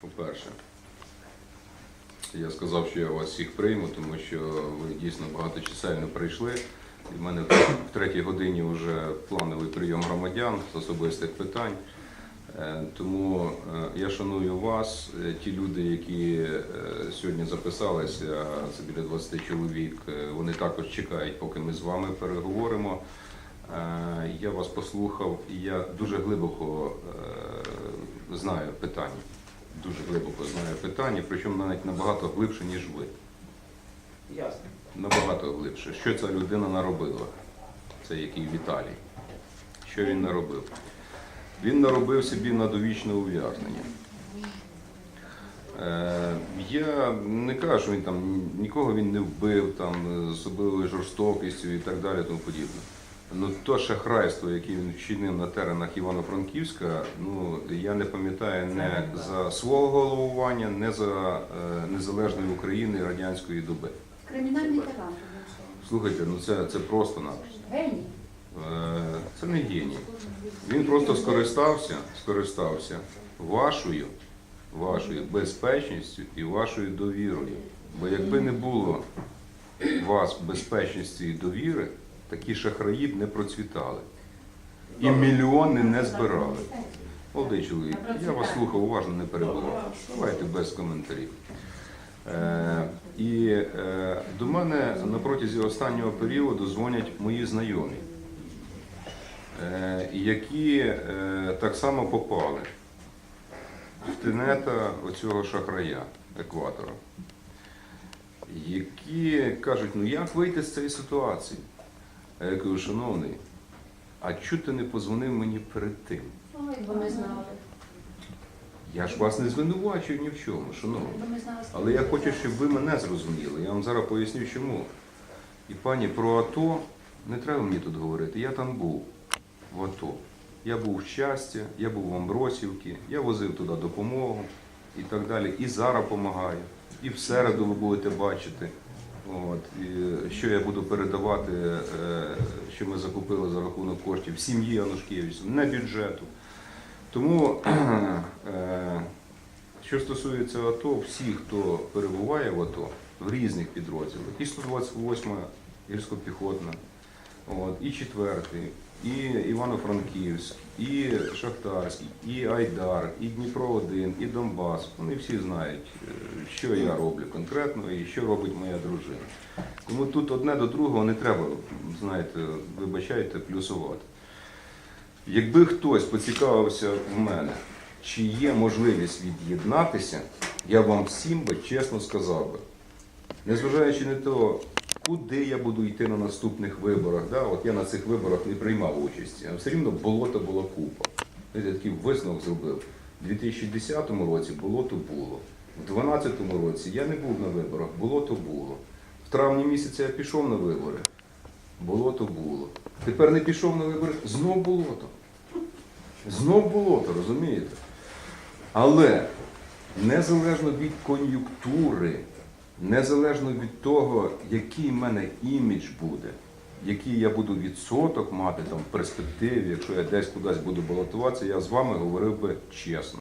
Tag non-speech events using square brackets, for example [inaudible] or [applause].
По-перше, я сказав, що я вас всіх прийму, тому що ви дійсно багаточисельно прийшли. В мене в третій годині вже плановий прийом громадян з особистих питань. Е, Тому е, я шаную вас, Е, ті люди, які сьогодні записалися, це біля 20 чоловік, вони також чекають, поки ми з вами переговоримо. Я вас послухав, і я дуже глибоко знаю питання. Дуже глибоко знаю питання, причому навіть набагато глибше, ніж ви. Ясно. Набагато глибше. Що ця людина наробила? Це який Віталій. Що він наробив? Він наробив собі на довічне ув'язнення. Е, я не кажу, що він там нікого він не вбив там, з особливою жорстокістю і так далі, тому подібне. Ну, то шахрайство, яке він вчинив на теренах Івано-Франківська, ну я не пам'ятаю не за свого головування, не за е, незалежної України і радянської доби. Кримінальний талант. Слухайте, ну це, це просто напросто. Геній. Е, Це не геній. Він просто скористався, скористався вашою, вашою безпечністю і вашою довірою. Бо якби не було вас безпечності і довіри, такі шахраї б не процвітали. І мільйони не збирали. Молодий чоловік, я вас слухав уважно, не перебував. Давайте без коментарів. Е, і е, до мене на протязі останнього періоду дзвонять мої знайомі, е, які е, так само попали в тенета оцього шахрая, екватора, які кажуть, ну як вийти з цієї ситуації? А я кажу, шановний, а чого ти не позвонив мені перед тим? Бо ми знали. Я ж вас не звинувачую ні в чому, шановний. Бо ми знали. Але я хочу, щоб ви мене зрозуміли. Я вам зараз поясню, чому. І пані про АТО не треба мені тут говорити. Я там був в АТО. Я був в щастя, я був в Амбросівці, я возив туди допомогу і так далі. І зараз допомагаю. І в середу ви будете бачити, от, і що я буду передавати, е, що ми закупили за рахунок коштів сім'ї Анушкевича, не бюджету. Тому [clears throat] е, що стосується АТО, всі, хто перебуває в АТО в різних підрозділах, і 128 гірсько-піхотна, і 4-й, і Івано-Франківськ, і Шахтарський, і Айдар, і Дніпро-1, і Донбас. Вони всі знають, е, що я роблю конкретно і що робить моя дружина. Тому тут одне до другого не треба, знаєте, вибачайте, плюсувати. Якби хтось поцікавився в мене, чи є можливість від'єднатися, я вам всім би чесно сказав би. Незважаючи на те, куди я буду йти на наступних виборах, да? от я на цих виборах не приймав участі, а все рівно болото була купа. Я такий висновок зробив. У 2010 році болото було. У 2012 році я не був на виборах, болото було. В травні місяці я пішов на вибори, болото було. Тепер не пішов на вибори, знов болото. Знов болото, розумієте? Але незалежно від кон'юнктури, незалежно від того, який в мене імідж буде, який я буду відсоток мати там в перспективі, якщо я десь кудись буду балотуватися, я з вами говорив би чесно.